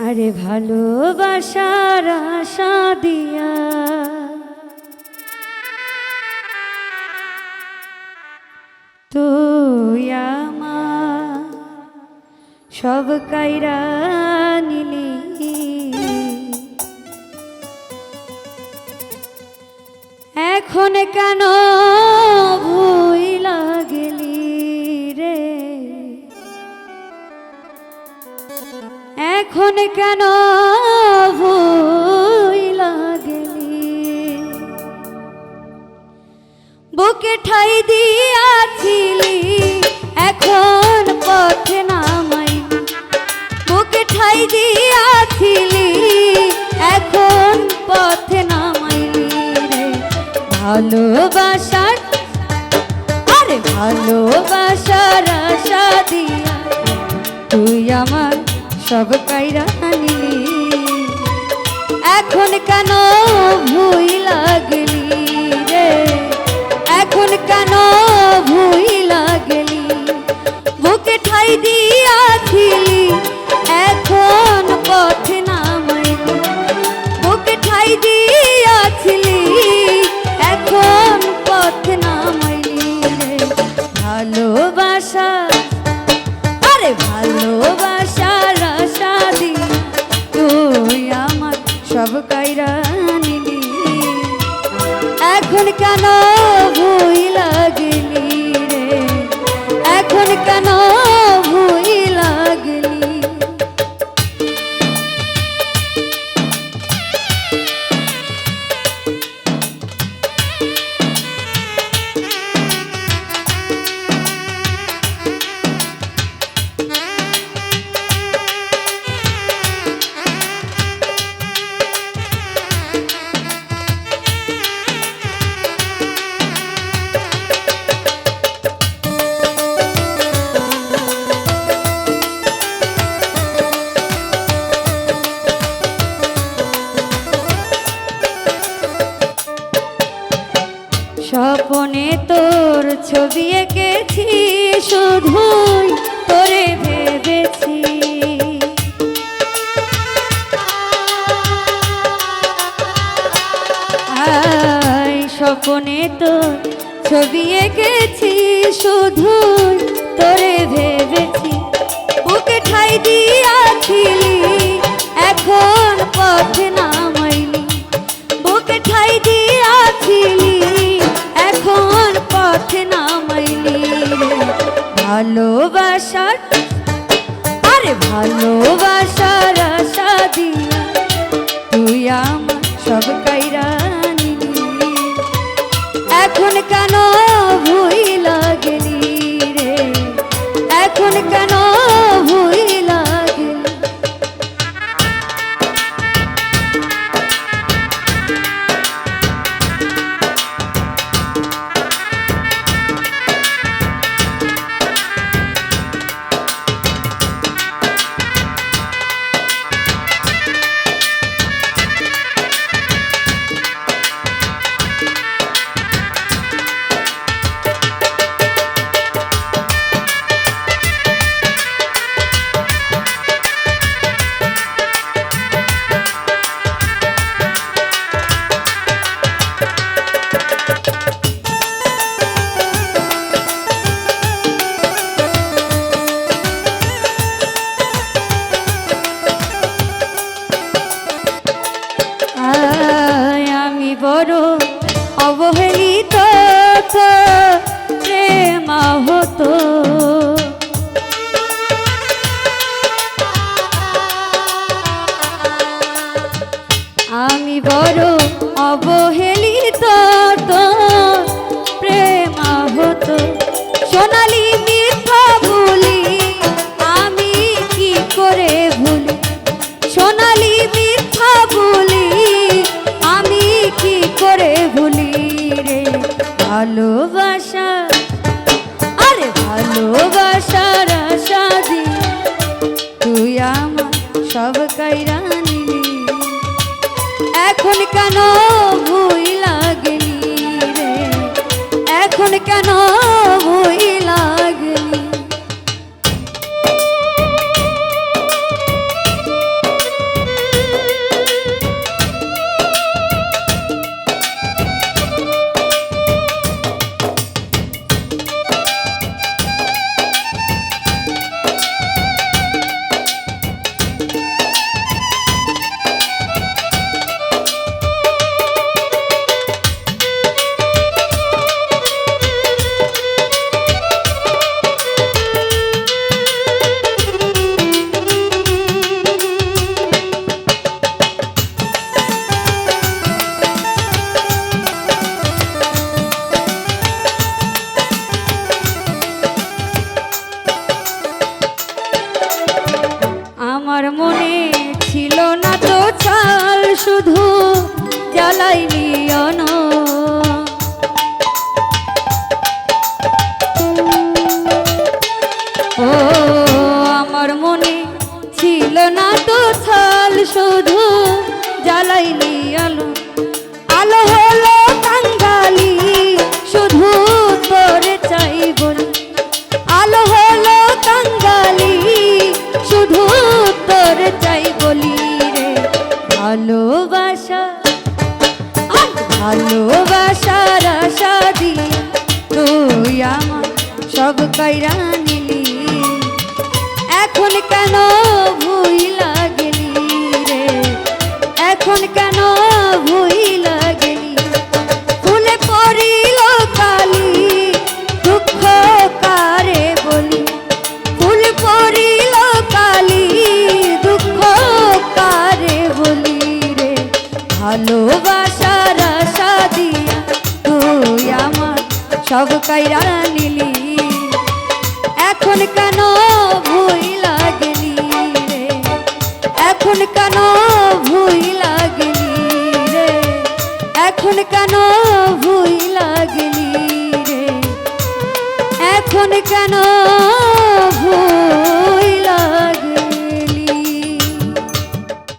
আরে ভালোবাসার আশা দিয়া। তুই আমার সব কাইরা নিলি। এখন কেন ভুই লাগলি এখন কেন ভুই লাগলি বুকে ঠাই দিয়াছিলি, এখন পথে নামাই। বুকে ঠাই দিয়াছিলি, এখন পথে নামাইলি রে। ভালোবাসার, আরে ভালোবাসার আশা দিয়া তুই আমার সব কাইরা নিলি এখন কেন ভুই লাগলি রে? এখন কেন ভুই লাগলি রে? এখন কেন স্বপনে তোর ছবি এঁকেছি শুধু তোরে ভেবেছি। বুকে ঠাই দিয়াছিলি, এখন পথে নামাইলি বুকে ঠাই দিয়াছিলি, এখন পথে নামাইলি ভালোবাসার, আরে ভালোবাসার আশা দিয়া তুই আমার সব কাইরা এখন কেন বড় অবহেলিত প্রেম হতো। আমি বড় অবহেলিত কাইরা নিলি এখন কেন ভুই লাগলি রে? কেন ভুই জ্বালাইলি কাইরা নিলি এখন কেন ভুই লাগেলি রে? এখন কেন ভুই লাগেলি ফুলে পড়িল কালি, দুঃখ কারে বলি? ফুল পড়িল কালি, দুঃখ কারে বলি রে? ভালোবাসার আশা দিয়া তুই আমার সব কাইরা নিলি। এখন কেন ভুইলা গেলি রে? এখন কেন